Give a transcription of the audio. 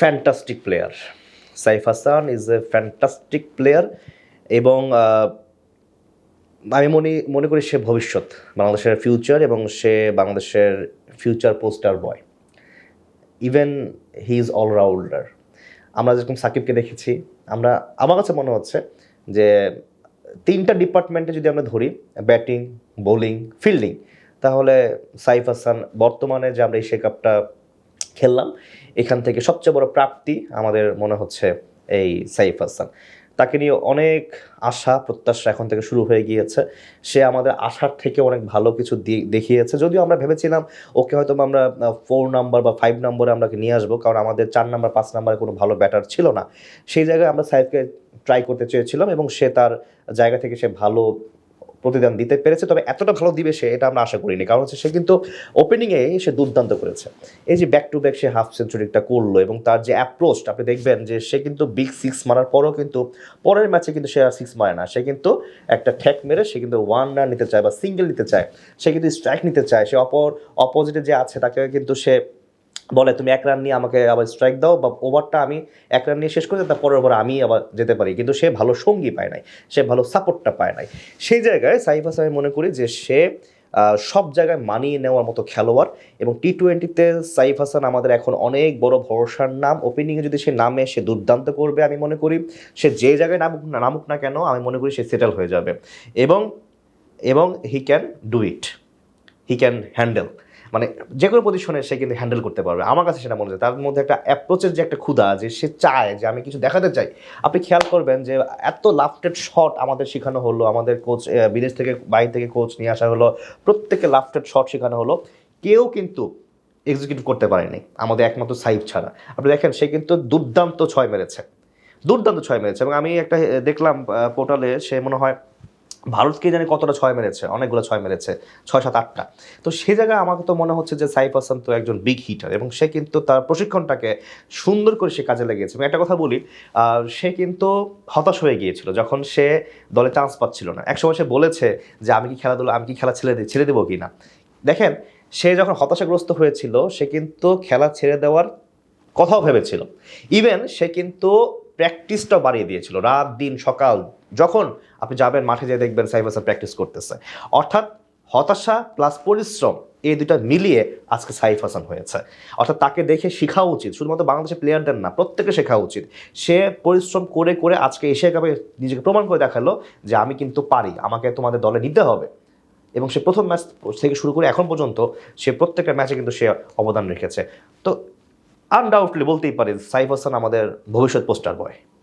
Fantastic player Saif Hasan is a fantastic player এবং আমি মনে মনে করি সে ভবিষ্যৎ, বাংলাদেশের ফিউচার এবং সে বাংলাদেশের future poster boy even he is allrounder আমরা যেরকম সাকিবকে দেখেছি, আমরা, আমার কাছে মনে হচ্ছে যে তিনটা ডিপার্টমেন্টে যদি আমরা ধরি ব্যাটিং বোলিং ফিল্ডিং তাহলে সাইফ হাসান বর্তমানে যে আমরা এশিয়া কাপটা খেললাম। এখান থেকে সবচেয়ে বড় প্রাপ্তি আমাদের মনে হচ্ছে এই সাইফ হাসান। তাকে নিয়ে অনেক আশা, প্রত্যাশা এখন থেকে শুরু হয়ে গিয়েছে। সে আমাদের আশার থেকে অনেক ভালো কিছু দেখিয়েছে। যদিও আমরা ভেবেছিলাম, ওকে হয়তো আমরা ফোর নাম্বার বা ফাইভ নম্বরে আমরা নিয়ে আসব। কারণ আমাদের চার নাম্বার পাঁচ নাম্বারে কোনো ভালো ব্যাটার ছিল না। সেই জায়গায় আমরা সাইফকে ট্রাই করতে চেয়েছিলাম এবং সে তার জায়গা থেকে সে ভালো প্রতিদান দিতে পেরেছে, তবে এতটা ভালো দিবে সে, এটা আমরা আশা করিনি। কারণ হচ্ছে সে কিন্তু ওপেনিংয়ে সে দুর্দান্ত করেছে। এই যে ব্যাক টু ব্যাক সে হাফ সেঞ্চুরিটা করল এবং তার যে অ্যাপ্রোচটা আপনি দেখবেন যে সে কিন্তু বিগ সিক্স মারার পরও কিন্তু, পরের ম্যাচে কিন্তু সে আর সিক্স মারে না। সে কিন্তু একটা ঠ্যাক মেরে সে কিন্তু ওয়ান রান নিতে চায় বা সিঙ্গেল নিতে চায়। সে কিন্তু স্ট্রাইক নিতে চায়। সে অপর অপোজিটে যে আছে, তাকে কিন্তু সে বলে, তুমি এক রান নিয়ে আমাকে আবার স্ট্রাইক দাও বা ওভারটা আমি এক রান নিয়ে শেষ করে তার পরের ওভার আমি আবার যেতে পারি। কিন্তু সে ভালো সঙ্গী পায় নাই, সে ভালো সাপোর্টটা পায় নাই। সেই জায়গায় সাইফ হাসান আমি মনে করি যে সে সব জায়গায় মানিয়ে নেওয়ার মতো খেলোয়াড় এবং টি টোয়েন্টিতে সাইফ হাসান আমাদের এখন অনেক বড় ভরসার নাম। ওপেনিংয়ে যদি সে নামে, সে দুর্দান্ত করবে আমি মনে করি। সে যে জায়গায় নামুক না নামুক না কেন, আমি মনে করি সে সেটেল হয়ে যাবে। এবং এবং he can do it he can handle মানে যে কোনো পজিশনে সে কিন্তু হ্যান্ডেল করতে পারবে। আমার কাছে সেটা মনে হয় তার মধ্যে একটা অ্যাপ্রোচের যে একটা ক্ষুধা, যে সে চায় যে আমি কিছু দেখাতে চাই, আপনি খেয়াল করবেন যে এত লাফটেড শট আমাদের শেখানো হলো, আমাদের কোচ বিদেশ থেকে বাইরে থেকে কোচ নিয়ে আসা হলো প্রত্যেকে লাফটেড শট শেখানো হলো, কেউ কিন্তু এক্সিকিউট করতে পারেনি, আমাদের একমাত্র সাইফ ছাড়া। আপনি দেখেন, সে কিন্তু দুর্দান্ত ছয় মেরেছে, দুর্দান্ত ছয় মেরেছে এবং আমি একটা দেখলাম পোর্টালে সে মনে হয় ভারতকে জানি কতটা ছয় মেরেছে, অনেকগুলো ছয় মেরেছে, ছয়, সাত, আটটা। তো সে জায়গায় আমাকে তো মনে হচ্ছে যে সাইফ হাসান তো একজন বিগ হিটার এবং সে কিন্তু তার প্রশিক্ষণটাকে সুন্দর করে সে কাজে লেগেছে একটা কথা বলি সে কিন্তু হতাশ হয়ে গিয়েছিল যখন সে দলে চান্স পাচ্ছিল না। একসময় সে বলেছে যে, আমি কি খেলাধুলা, আমি কি খেলা ছেড়ে ছেড়ে দেবো কি না দেখেন, সে যখন হতাশাগ্রস্ত হয়েছিল, সে কিন্তু খেলা ছেড়ে দেওয়ার কথাও ভেবেছিল। ইভেন সে কিন্তু প্র্যাকটিসটাও বাড়িয়ে দিয়েছিল। রাত, দিন, সকাল, যখন আপনি যাবেন, মাঠে যেয়ে দেখবেন সাইফ প্র্যাকটিস করতেছে। অর্থাৎ হতাশা প্লাস পরিশ্রম, এই দুটা মিলিয়ে আজকে সাইফ হাসান হয়েছে। অর্থাৎ তাকে দেখে শেখা উচিত। শুধুমাত্র বাংলাদেশের প্লেয়ারদের না প্রত্যেকে শেখা উচিত। সে পরিশ্রম করে করে আজকে এশিয়া কাপে নিজেকে প্রমাণ করে দেখাল যে আমি কিন্তু পারি, আমাকে তোমাদের দলে নিতে হবে। এবং সে প্রথম ম্যাচ থেকে শুরু করে এখন পর্যন্ত সে প্রত্যেকটা ম্যাচে কিন্তু সে অবদান রেখেছে। তো আনডাউটলি বলতেই পারেন সাইফ হাসান আমাদের ভবিষ্যৎ পোস্টার বয়।